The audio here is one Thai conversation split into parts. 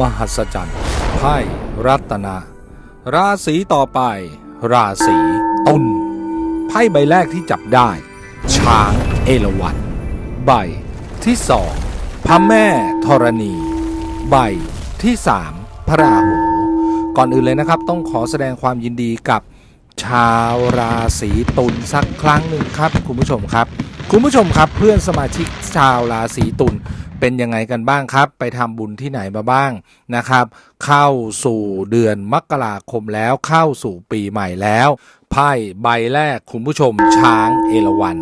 มหัศจรรย์ไพ่รัตนา ราศีต่อไป ราศีตุลไพ่ใบแรกที่จับได้ ช้างเอราวัณใบที่สองพระแม่ธรณี ใบที่สามพระราหู ก่อนอื่นเลยนะครับ ต้องขอแสดงความยินดีกับชาวราศีตุลสักครั้งหนึ่งครับ คุณผู้ชมครับ คุณผู้ชมครับเพื่อนสมาชิกชาวราศีตุล เป็นยังไงกันบ้างครับ ไปทำบุญที่ไหนมาบ้างนะครับ เข้าสู่เดือนมกราคมแล้วเข้าสู่ปีใหม่แล้วไพ่ใบแรกคุณผู้ชมช้างเอราวัณ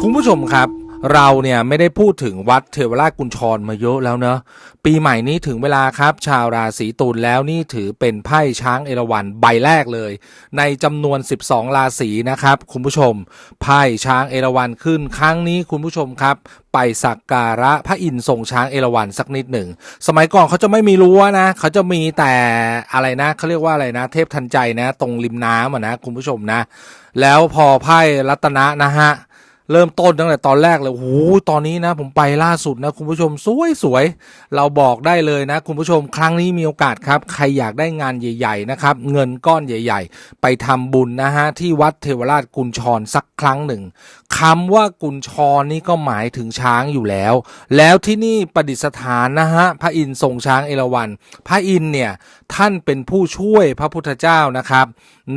คุณผู้ชมครับ เราเนี่ยไม่ได้พูดถึงวัดเทวราชกุญชรมาเยอะแล้วเนอะปีใหม่นี้ถึงเวลาครับ ชาวราศีตุลแล้วนี่ถือเป็นไพ่ช้างเอราวัณใบแรกเลย ในจำนวน 12 ราศีนะครับ คุณผู้ชมไพ่ช้างเอราวัณขึ้นครั้งนี้คุณผู้ชมครับ ไปสักการะพระอินทร์ทรงช้างเอราวัณสักนิดหนึ่งสมัยก่อนเขาจะไม่มีรั้วนะเขาจะมีแต่อะไรนะเขาเรียกว่าอะไรนะ เทพทันใจนะ ตรงริมน้ำนะ คุณผู้ชมนะ แล้วพอไพ่รัตนะนะฮะ เริ่มต้นตั้งแต่ตอนแรกเลยโอ้โหตอนนี้นะ ผมไปล่าสุดนะ คุณผู้ชมสวยสวยๆเราบอกได้เลยนะ คุณผู้ชมครั้งนี้มีโอกาสครับ ใครอยากได้งานใหญ่ๆนะครับ เงินก้อนใหญ่ ๆ ไปทำบุญนะฮะ ที่วัดเทวราชกุญชรสักครั้งหนึ่งคำว่ากุญชรนี่ก็หมายถึงช้างอยู่แล้ว แล้วที่นี่ประดิษฐานนะฮะพระอินทร์ทรงช้างเอราวัณพระอินทร์เนี่ย ท่านเป็นผู้ช่วยพระพุทธเจ้านะครับ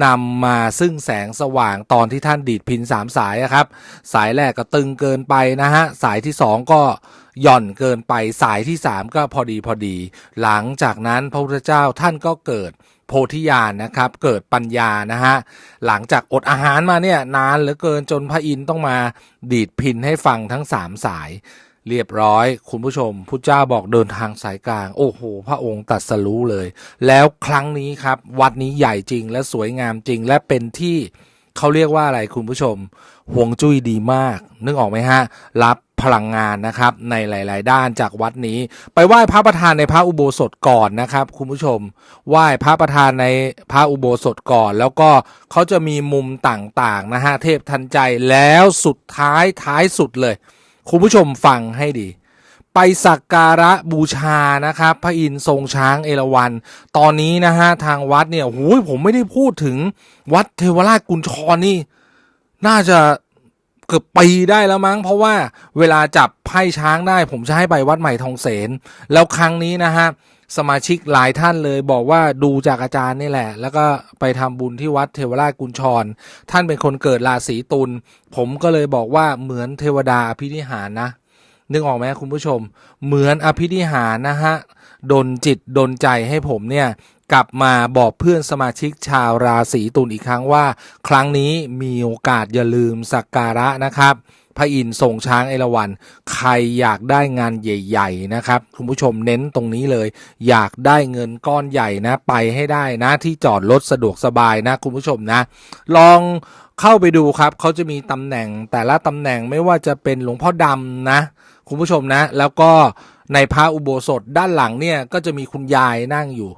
นำมาซึ่งแสงสว่างตอนที่ท่านดีดพินสามสายอะครับ สายแรกก็ตึงเกินไปนะฮะสายที่สองก็หย่อนเกินไปสายที่สามก็พอดีพอดี หลังจากนั้นพระพุทธเจ้าท่านก็เกิดโพธิญาณนะครับ เกิดปัญญานะฮะหลังจากอดอาหารมาเนี่ยนานเหลือเกินจนพระอินทร์ต้องมาดีดพินให้ฟังทั้งสามสาย เรียบร้อย คุณผู้ชมพุทธเจ้าบอกเดินทางสายกลาง โอ้โห พระองค์ตัดสรู้เลย แล้วครั้งนี้ครับ วัดนี้ใหญ่จริงและสวยงามจริงและเป็นที่เขาเรียกว่าอะไรคุณผู้ชมห่วงจุ้ยดีมาก นึกออกไหมฮะ รับพลังงานนะครับในหลาย ๆ ด้านจากวัดนี้ ไปไหว้พระประธานในพระอุโบสถก่อนนะครับ คุณผู้ชม ไหว้พระประธานในพระอุโบสถก่อน แล้วก็เขาจะมีมุมต่าง ๆ นะฮะเทพทันใจแล้วสุดท้ายท้ายสุดเลย คุณผู้ชมฟังให้ดี ไปสักการะบูชานะครับ พระอินทร์ทรงช้างเอราวัณตอนนี้นะฮะทางวัดเนี่ยโอ้ยผมไม่ได้พูดถึงวัดเทวราชกุญชรนี่ น่าจะเกือบปีได้แล้วมั้ง เพราะว่าเวลาจับไพ่ช้างได้ ผมจะให้ไปวัดใหม่ทองเสนแล้วครั้งนี้นะฮะ สมาชิกหลายท่านเลยบอกว่าดูจากอาจารย์นี่แหละ แล้วก็ไปทำบุญที่วัดเทวราชกุญชร ท่านเป็นคนเกิดราศีตุลผมก็เลยบอกว่าเหมือนเทวดาอภินิหารนะนึกออกไหมคุณผู้ชม เหมือนอภินิหารนะฮะดนจิตดนใจให้ผมเนี่ยกลับมาบอกเพื่อนสมาชิกชาวราศีตุลอีกครั้งว่า ครั้งนี้มีโอกาสอย่าลืมสักการะนะครับ พระอินทร์ทรงช้างเอราวัณใครอยากได้งานใหญ่ ๆ นะครับ คุณผู้ชมเน้นตรงนี้เลย อยากได้เงินก้อนใหญ่นะ ไปให้ได้นะ ที่จอดรถสะดวกสบายนะ คุณผู้ชมนะ ลองเข้าไปดูครับ เขาจะมีตำแหน่งแต่ละตำแหน่งไม่ว่าจะเป็นหลวงพ่อดำนะ คุณผู้ชมนะ แล้วก็ในพระอุโบสถด้านหลังเนี่ยก็จะมีคุณยายนั่งอยู่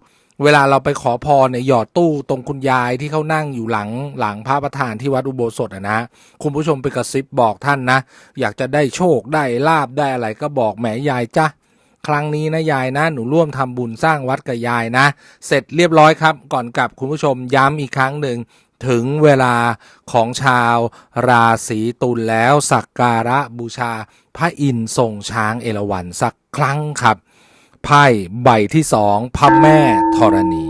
เวลาเราไปขอพรเนี่ยหยอดตู้ตรงคุณยายที่เขานั่งอยู่หลังหลังพระประธานที่วัดอุโบสถอะนะ คุณผู้ชมไปกระซิบบอกท่านนะ อยากจะได้โชคได้ลาบได้อะไรก็บอกแหมยายจ้ะครั้งนี้นะยายนะหนูร่วมทำบุญสร้างวัดกับยายนะ เสร็จเรียบร้อยครับ ก่อนกลับคุณผู้ชมย้ำอีกครั้งหนึ่งถึงเวลาของชาวราศีตุลแล้วสักการะบูชาพระอินทร์ทรงช้างเอราวัณสักครั้งครับ ไพ่ใบที่สองพระแม่ธรณี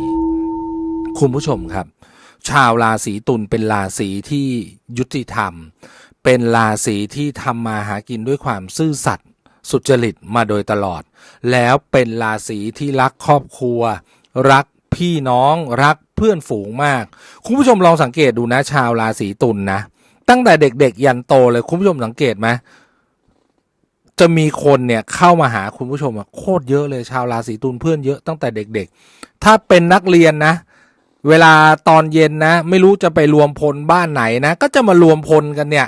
คุณผู้ชมครับ ชาวราศีตุลเป็นราศีที่ยุติธรรม เป็นราศีที่ทำมาหากินด้วยความซื่อสัตย์สุจริตมาโดยตลอด แล้วเป็นราศีที่รักครอบครัว รักพี่น้องรักเพื่อนฝูงมาก คุณผู้ชมลองสังเกตดูนะชาวราศีตุลนนะตั้งแต่เด็กๆ ยันโตเลยคุณผู้ชมสังเกตไหม จะมีคนเนี่ยเข้ามาหาคุณผู้ชมอะโคตรเยอะเลยชาวราศีตุลเพื่อนเยอะตั้งแต่เด็กๆ ถ้าเป็นนักเรียนนะ เวลาตอนเย็นนะ ไม่รู้จะไปรวมพลบ้านไหนนะ ก็จะมารวมพลกันเนี่ย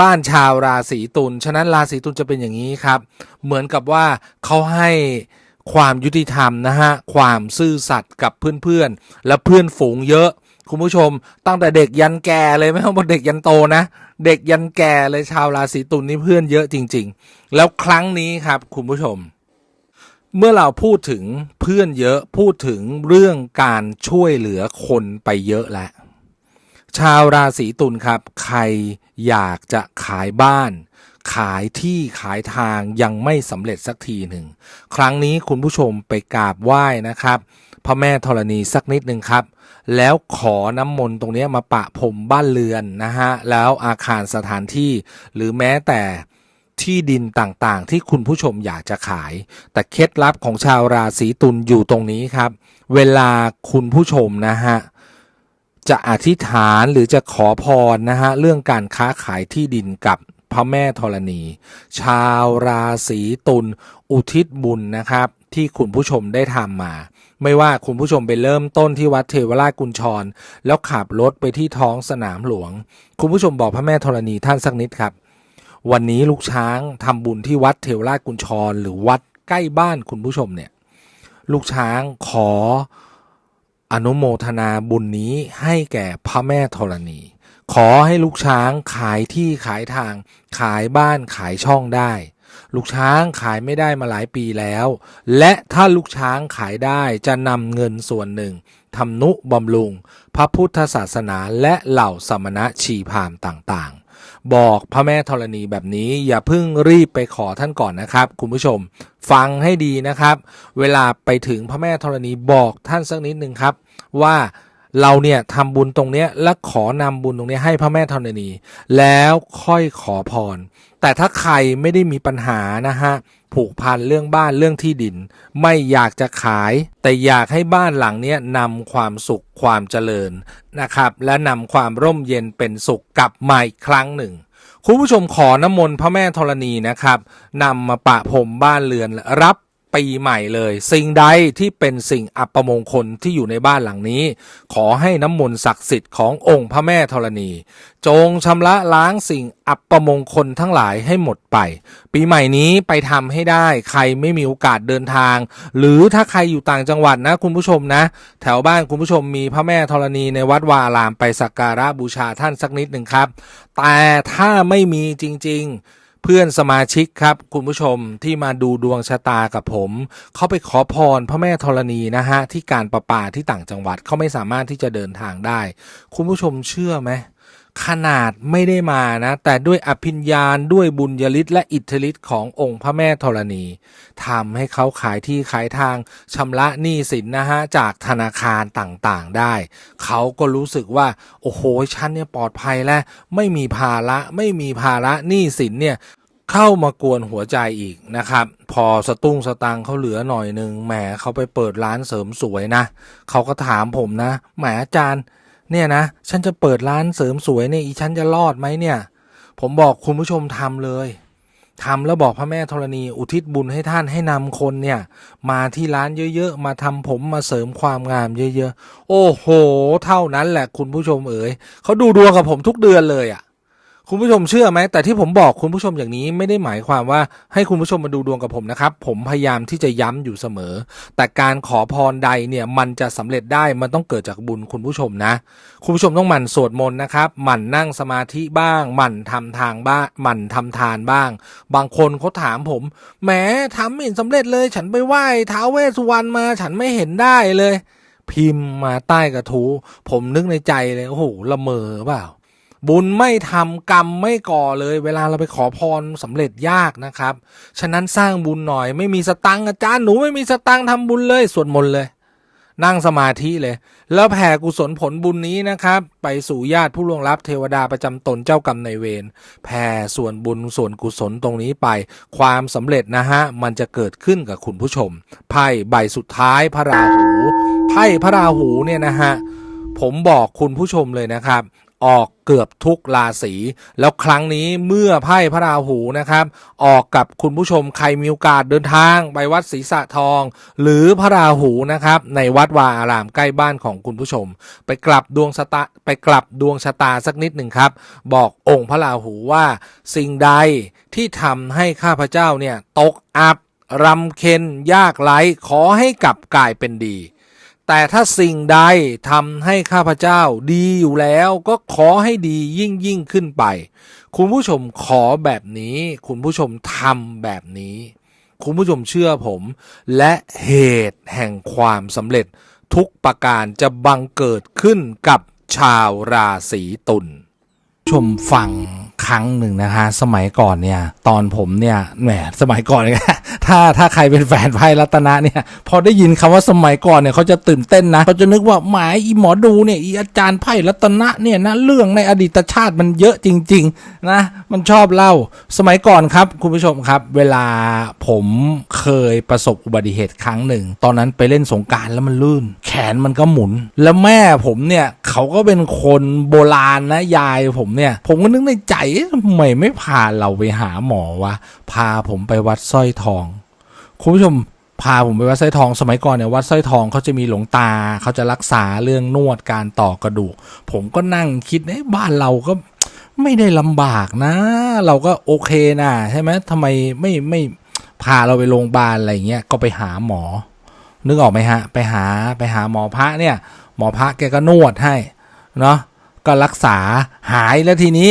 บ้านชาวราศีตุลฉะนั้นราศีตุลจะเป็นอย่างนี้ครับ เหมือนกับว่าเขาให้ความยุติธรรมนะฮะความซื่อสัตย์กับเพื่อนๆและเพื่อนฝูงเยอะ คุณผู้ชมตั้งแต่เด็กยันแก่เลยไม่ต้องบอกเด็กยันโตนะ เด็กยันแก่เลยชาวราศีตุลนี่เพื่อนเยอะจริง ๆ แล้วครั้งนี้ครับคุณผู้ชม เมื่อเราพูดถึงเพื่อนเยอะพูดถึงเรื่องการช่วยเหลือคนไปเยอะแล้วชาวราศีตุลครับ ใครอยากจะขายบ้าน ขายที่ขายทางยังไม่สำเร็จสักทีหนึ่ง ครั้งนี้คุณผู้ชมไปกราบไหว้นะครับ พระแม่ธรณีสักนิดหนึ่งครับ แล้วขอน้ำมนต์ตรงนี้มาปะพรมบ้านเรือนนะฮะ แล้วอาคารสถานที่หรือแม้แต่ที่ดินต่างๆ ที่คุณผู้ชมอยากจะขาย แต่เคล็ดลับของชาวราศีตุลอยู่ตรงนี้ครับ เวลาคุณผู้ชมนะฮะจะอธิษฐานหรือจะขอพรนะฮะเรื่องการค้าขายที่ดินกับ พระแม่ธรณี ชาวราศีตุลอุทิศบุญนะครับ ที่คุณผู้ชมได้ทำมา ไม่ว่าคุณผู้ชมไปเริ่มต้นที่วัดเทวราชกุญชร แล้วขับรถไปที่ท้องสนามหลวง คุณผู้ชมบอกพระแม่ธรณีท่านสักนิดครับ วันนี้ลูกช้างทำบุญที่วัดเทวราชกุญชร หรือวัดใกล้บ้านคุณผู้ชมเนี่ย ลูกช้างขออนุโมทนาบุญนี้ให้แก่พระแม่ธรณี ขอให้ลูกช้างขายที่ขายทาง ขายบ้านขายช่องได้ ลูกช้างขายไม่ได้มาหลายปีแล้ว และถ้าลูกช้างขายได้จะนำเงินส่วนหนึ่งทำนุบำรุง พระพุทธศาสนาและเหล่าสมณะชีพามต่างๆ บอกพระแม่ธรณีแบบนี้อย่าเพิ่งรีบไปขอท่านก่อนนะครับ คุณผู้ชม ฟังให้ดีนะครับ เวลาไปถึงพระแม่ธรณีบอกท่านสักนิดหนึ่งครับ ว่า เราเนี่ยทำบุญตรงเนี้ยและขอนำบุญตรงเนี้ยให้พระแม่ธรณี แล้วค่อยขอพร แต่ถ้าใครไม่ได้มีปัญหานะฮะผูกพันเรื่องบ้านเรื่องที่ดิน ไม่อยากจะขาย แต่อยากให้บ้านหลังเนี้ยนำความสุขความเจริญนะครับ และนำความร่มเย็นเป็นสุขกลับมาอีกครั้งหนึ่งคุณผู้ชมขอน้ำมนต์พระแม่ธรณีนะครับนำมาปะพรมบ้านเรือนรับ ปีใหม่เลย สิ่งใดที่เป็นสิ่งอัปมงคลที่อยู่ในบ้านหลังนี้ ขอให้น้ำมนต์ศักดิ์สิทธิ์ขององค์พระแม่ธรณี จงชำระล้างสิ่งอัปมงคลทั้งหลายให้หมดไป ปีใหม่นี้ไปทำให้ได้ใครไม่มีโอกาสเดินทาง หรือถ้าใครอยู่ต่างจังหวัดนะคุณผู้ชมนะ แถวบ้านคุณผู้ชมมีพระแม่ธรณีในวัดวาอารามไปสักการะบูชาท่านสักนิดหนึ่งครับ แต่ถ้าไม่มีจริง ๆ เพื่อนสมาชิกครับคุณผู้ชมที่มาดูดวงชะตากับผม เขาไปขอพรพระแม่ธรณีนะฮะที่การประปาที่ต่างจังหวัดเขาไม่สามารถที่จะเดินทางได้ คุณผู้ชมเชื่อไหม ขนาดไม่ได้มานะ แต่ด้วยอภิญญาด้วยบุญยฤทธิ์และอิทธิฤทธิ์ขององค์พระแม่ธรณีทำให้เขาขายที่ขายทางชำระหนี้สินนะฮะ จากธนาคารต่างๆได้ เขาก็รู้สึกว่า โอ้โหฉันเนี่ยปลอดภัยแล้ว ไม่มีภาระไม่มีภาระหนี้สินเนี่ยเข้ามากวนหัวใจอีกนะครับ พอสตุ้งสตังเขาเหลือหน่อยหนึ่งแหมเขาไปเปิดร้านเสริมสวยนะเขาก็ถามผมนะแหมอาจารย์ เนี่ยนะฉันจะเปิดร้านเสริมสวยเนี่ยอีฉันจะรอดไหมเนี่ย ผมบอกคุณผู้ชมทำเลยทำแล้วบอกพระแม่ธรณีอุทิศบุญให้ท่านให้นำคนเนี่ย มาที่ร้านเยอะๆ มาทำผมมาเสริมความงามเยอะๆ โอ้โห เท่านั้นแหละคุณผู้ชมเอ๋ยเขาดูดวงกับผมทุกเดือนเลยอะ่ะ คุณผู้ชมเชื่อไหมแต่ที่ผมบอกคุณผู้ชมอย่างนี้ไม่ได้หมายความว่าให้คุณผู้ชมมาดูดวงกับผมนะครับ ผมพยายามที่จะย้ำอยู่เสมอ แต่การขอพรใดเนี่ยมันจะสำเร็จได้มันต้องเกิดจากบุญคุณผู้ชมนะ คุณผู้ชมต้องหมั่นสวดมนต์นะครับหมั่นนั่งสมาธิบ้าง หมั่นทำทางบ้างหมั่นทำทานบ้าง บางคนเขาถามผมแหมทำไม่เห็นสำเร็จเลย ฉันไปไหว้ท้าวเวสสุวรรณมาฉันไม่เห็นได้เลย พิมพ์มาใต้กระทู้ผมนึกในใจเลยโอ้โหละเมอเปล่า บุญไม่ทำกรรมไม่ก่อเลย เวลาเราไปขอพรสำเร็จยากนะครับ ฉะนั้นสร้างบุญหน่อยไม่มีสตังค์อาจารย์หนูไม่มีสตังค์ทำบุญเลยสวดมนต์เลย นั่งสมาธิเลย แล้วแผ่กุศลผลบุญนี้นะครับ ไปสู่ญาติผู้ล่วงลับเทวดาประจำตนเจ้ากรรมในเวรแผ่ส่วนบุญส่วนกุศลตรงนี้ไป ความสำเร็จนะฮะมันจะเกิดขึ้นกับคุณผู้ชมไพ่ใบสุดท้ายพระราหูไพ่พระราหูเนี่ยนะฮะผมบอกคุณผู้ชมเลยนะครับ ออกเกือบทุกราศีแล้วครั้งนี้เมื่อไพ่พระราหูนะครับ ออกกับคุณผู้ชมใครมีโอกาสเดินทางไปวัดศรีสะทอง หรือพระราหูนะครับ ในวัดวาอารามใกล้บ้านของคุณผู้ชม ไปกลับดวงชะตาไปกลับดวงชะตาสักนิดหนึ่งครับ บอกองค์พระราหูว่าสิ่งใดที่ทำให้ข้าพเจ้าเนี่ยตกอับรำเค็ญยากไร้ขอให้กลับกลายเป็นดี แต่ถ้าสิ่งใดทำให้ข้าพเจ้าดีอยู่แล้วก็ขอให้ดียิ่งยิ่งขึ้นไป คุณผู้ชมขอแบบนี้ คุณผู้ชมทำแบบนี้ คุณผู้ชมเชื่อผม และเหตุแห่งความสำเร็จทุกประการจะบังเกิดขึ้นกับชาวราศีตุลชมฟังครั้งหนึ่งนะคะ สมัยก่อนเนี่ย ตอนผมเนี่ยแหมสมัยก่อนเนี่ย ถ้าถ้าใครเป็นแฟนไพ่รัตนะเนี่ย พอได้ยินคำว่าสมัยก่อนเนี่ยเขาจะตื่นเต้นนะเขาจะนึกว่าหมายอีหมอดูเนี่ยอีอาจารย์ไพ่รัตนะเนี่ยนะเรื่องในอดีตชาติมันเยอะจริง ๆ นะ มันชอบเล่าสมัยก่อนครับคุณผู้ชมครับ เวลาผมเคยประสบอุบัติเหตุครั้งหนึ่ง ตอนนั้นไปเล่นสงการแล้วมันลื่น แขนมันก็หมุน แล้วแม่ผมเนี่ยเขาก็เป็นคนโบราณนะยายผมเนี่ย ผมก็นึกในใจทำไมไม่พาเราไปหาหมอวะพาผมไปวัดสร้อยทอง คุณผู้ชมพาผมไปวัดสร้อยทองสมัยก่อนเนี่ยวัดสร้อยทองเขาจะมีหลวงตาเขาจะรักษาเรื่องนวดการต่อกระดูก ผมก็นั่งคิดเอ๊ะบ้านเราก็ไม่ได้ลำบากนะ เราก็โอเคนะใช่ไหมทำไมไม่ไม่พาเราไปโรงพยาบาลอะไรเงี้ยก็ไปหาหมอ นึกออกไหมฮะ ไปหาไปหาหมอพระเนี่ย หมอพระแกก็นวดให้เนาะก็รักษาหายแล้วทีนี้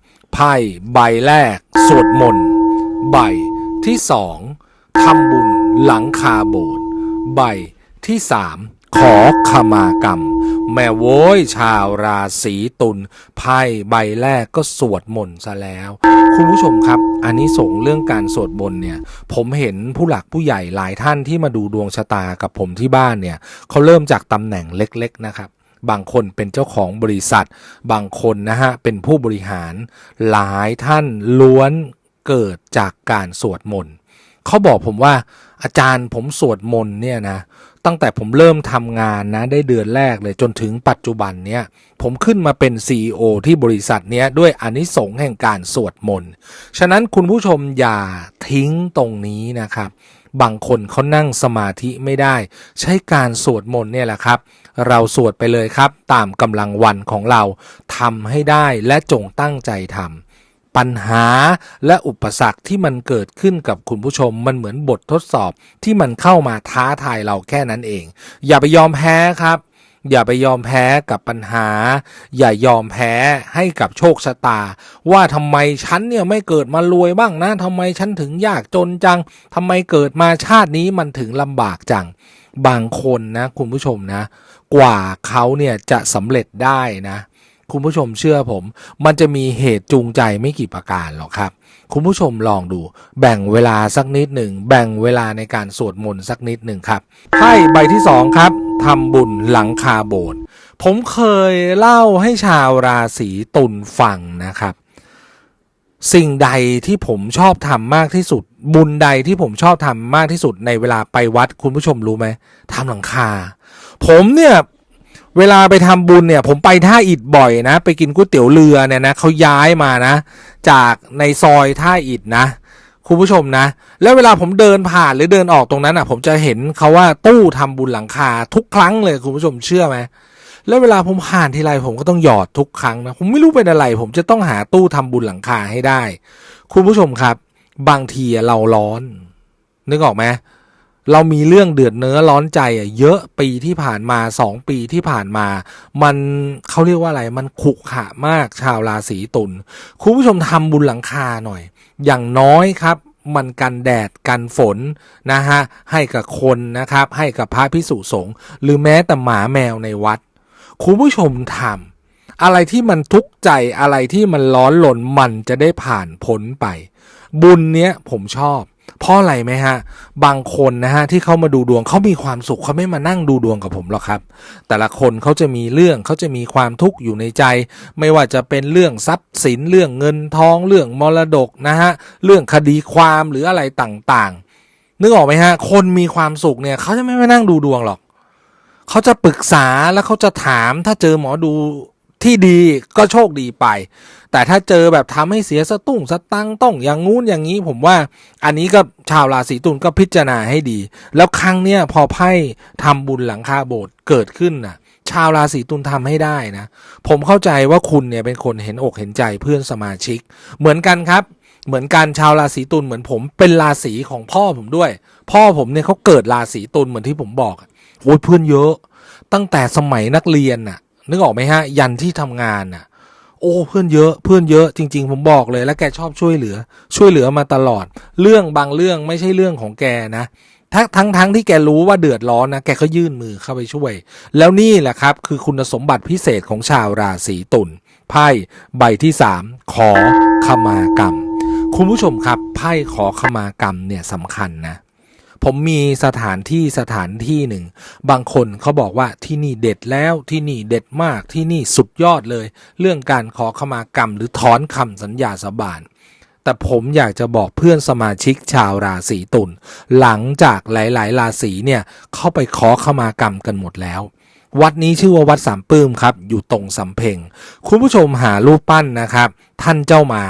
ไพ่ใบแรก สวดมนต์ ใบที่สองทำบุญหลังคาโบสถ์ใบที่สามขอขมากรรม แม่โว้ยชาวราศีตุลไพ่ใบแรกก็สวดมนต์ซะแล้ว คุณผู้ชมครับ อันนี้ส่งเรื่องการสวดมนต์เนี่ย ผมเห็นผู้หลักผู้ใหญ่หลายท่านที่มาดูดวงชะตากับผมที่บ้านเนี่ยเขาเริ่มจากตำแหน่งเล็ก ๆ นะครับ บางคนเป็นเจ้าของบริษัท บางคนนะฮะเป็นผู้บริหาร หลายท่านล้วนเกิดจากการสวดมนต์เขาบอกผมว่าอาจารย์ผมสวดมนต์เนี่ยนะตั้งแต่ผมเริ่มทำงานนะได้เดือนแรกเลยจนถึงปัจจุบันเนี่ยผมขึ้นมาเป็น CEO ที่บริษัทเนี้ยด้วยอานิสงส์แห่งการสวดมนต์ ฉะนั้นคุณผู้ชมอย่าทิ้งตรงนี้นะครับ บางคนเขานั่งสมาธิไม่ได้ ใช้การสวดมนต์เนี่ยแหละครับ เราสวดไปเลยครับ ตามกำลังวันของเราทำให้ได้และจงตั้งใจทำปัญหาและอุปสรรคที่มันเกิดขึ้นกับคุณผู้ชมมันเหมือนบททดสอบที่มันเข้ามาท้าทายเราแค่นั้นเอง อย่าไปยอมแพ้ครับ อย่าไปยอมแพ้กับปัญหา อย่ายอมแพ้ให้กับโชคชะตา ว่าทำไมฉันเนี่ยไม่เกิดมารวยบ้างนะทำไมฉันถึงยากจนจังทำไมเกิดมาชาตินี้มันถึงลำบากจัง บางคนนะ คุณผู้ชมนะ กว่าเขาเนี่ยจะสำเร็จได้นะ คุณผู้ชมเชื่อผม มันจะมีเหตุจูงใจไม่กี่ประการหรอกครับ คุณผู้ชมลองดู แบ่งเวลาสักนิดหนึ่ง แบ่งเวลาในการสวดมนต์สักนิดหนึ่งครับไพ่ใบที่สองครับทำบุญหลังคาโบสถ์ผมเคยเล่าให้ชาวราศีตุลฟังนะครับ สิ่งใดที่ผมชอบทำมากที่สุด บุญใดที่ผมชอบทำมากที่สุดในเวลาไปวัดคุณผู้ชมรู้ไหมทำหลังคา ผมเนี่ย เวลาไปทำบุญเนี่ย ผมไปท่าอิฐบ่อยนะ ไปกินก๋วยเตี๋ยวเรือเนี่ยนะเขาย้ายมานะ จากในซอยท่าอิฐนะ คุณผู้ชมนะ แล้วเวลาผมเดินผ่านหรือเดินออกตรงนั้นอะ ผมจะเห็นเขาว่าตู้ทำบุญหลังคาทุกครั้งเลยคุณผู้ชมเชื่อไหมแล้วเวลาผมผ่านทีไรผมก็ต้องหยอดทุกครั้งนะผมไม่รู้เป็นอะไร ผมจะต้องหาตู้ทำบุญหลังคาให้ได้ คุณผู้ชมครับ บางทีเราร้อน นึกออกไหม เรามีเรื่องเดือดเนื้อร้อนใจอะเยอะปีที่ผ่านมาสองปีที่ผ่านมา มันเขาเรียกว่าอะไรมันขรุขะมากชาวราศีตุลคุณผู้ชมทำบุญหลังคาหน่อย อย่างน้อยครับ มันกันแดดกันฝนนะฮะให้กับคนนะครับ ให้กับพระพิสุสงฆ์หรือแม้แต่หมาแมวในวัด คุณผู้ชมทำอะไรที่มันทุกข์ใจอะไรที่มันร้อนหลนมันจะได้ผ่านพ้นไป บุญเนี้ยผมชอบ เพราะอะไรไหมฮะ บางคนนะฮะที่เขามาดูดวงเขามีความสุขเขาไม่มานั่งดูดวงกับผมหรอกครับ แต่ละคนเขาจะมีเรื่องเขาจะมีความทุกข์อยู่ในใจ ไม่ว่าจะเป็นเรื่องทรัพย์สินเรื่องเงินทองเรื่องมรดกนะฮะเรื่องคดีความหรืออะไรต่างๆนึกออกไหมฮะ คนมีความสุขเนี่ยเขาจะไม่มานั่งดูดวงหรอกเขาจะปรึกษาแล้วเขาจะถามถ้าเจอหมอดูที่ดีก็โชคดีไป แต่ถ้าเจอแบบทำให้เสียสตุ้งสตังต้องอย่างงู้นอย่างนี้ ผมว่าอันนี้ก็ชาวราศีตุลก็พิจารณาให้ดี แล้วครั้งเนี้ยพอไพ่ทำบุญหลังคาโบสถ์เกิดขึ้นน่ะชาวราศีตุลทำให้ได้นะ ผมเข้าใจว่าคุณเนี่ยเป็นคนเห็นอกเห็นใจเพื่อนสมาชิก เหมือนกันครับ เหมือนกันชาวราศีตุลเหมือนผมเป็นราศีของพ่อผมด้วย พ่อผมเนี่ยเขาเกิดราศีตุลเหมือนที่ผมบอกอะโอ้ยเพื่อนเยอะ ตั้งแต่สมัยนักเรียนน่ะ นึกออกไหมฮะ ยันที่ทำงานน่ะ โอ้เพื่อนเยอะเพื่อนเยอะจริง ๆ ผมบอกเลย แล้วแกชอบช่วยเหลือ ช่วยเหลือมาตลอด เรื่องบางเรื่องไม่ใช่เรื่องของแกนะทั้งทั้งทั้งที่แกรู้ว่าเดือดร้อนนะแกก็ยื่นมือเข้าไปช่วย แล้วนี่แหละครับ คือคุณสมบัติพิเศษของชาวราศีตุลไพ่ใบที่สามขอขมากรรม คุณผู้ชมครับไพ่ขอขมากรรมเนี่ยสำคัญนะ ผมมีสถานที่สถานที่หนึ่ง บางคนเขาบอกว่าที่นี่เด็ดแล้วที่นี่เด็ดมากที่นี่สุดยอดเลย เรื่องการขอขมากรรม หรือถอนคำสัญญาสาบานแต่ผมอยากจะบอกเพื่อนสมาชิกชาวราศีตุลหลังจากหลาย ๆ ราศีเนี่ยเข้าไปขอขมากรรมกันหมดแล้ว วัดนี้ชื่อว่าวัดสามปื้มครับ อยู่ตรงสำเพ็ง คุณผู้ชมหารูปปั้นนะครับ ท่านเจ้ามา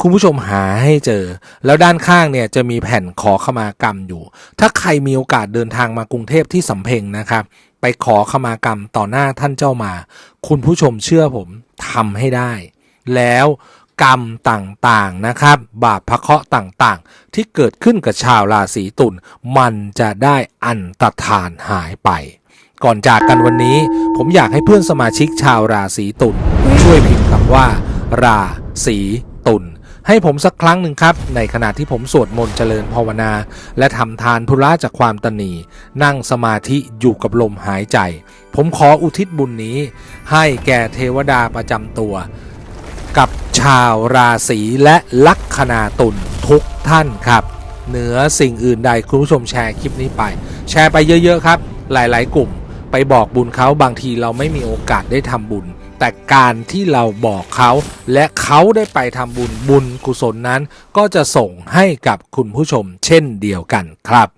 คุณผู้ชมหาให้เจอ แล้วด้านข้างเนี่ยจะมีแผ่นขอขมากรรมอยู่ ถ้าใครมีโอกาสเดินทางมากรุงเทพที่สำเพ็งนะครับ ไปขอขมากรรมต่อหน้าท่านเจ้ามา คุณผู้ชมเชื่อผมทำให้ได้ แล้วกรรมต่างๆนะครับ บาปพระเคราะห์ต่างๆ ที่เกิดขึ้นกับชาวราศีตุลมันจะได้อันตรธานหายไป ก่อนจากกันวันนี้ ผมอยากให้เพื่อนสมาชิกชาวราศีตุลช่วยพิมพ์คำว่า ราศีตุลให้ผมสักครั้งหนึ่งครับ ในขณะที่ผมสวดมนต์เจริญภาวนา และทำทานธุระจากความตนีนั่งสมาธิอยู่กับลมหายใจ ผมขออุทิศบุญนี้ ให้แก่เทวดาประจำตัว กับชาวราศีและลัคนาตุลทุกท่านครับ เหนือสิ่งอื่นใดคุณผู้ชมแชร์คลิปนี้ไป แชร์ไปเยอะ ๆ ครับ หลาย ๆ กลุ่ม ไปบอกบุญเขาบางทีเราไม่มีโอกาสได้ทำบุญ แต่การที่เราบอกเขาและเขาได้ไปทำบุญบุญกุศลนั้น ก็จะส่งให้กับคุณผู้ชมเช่นเดียวกันครับ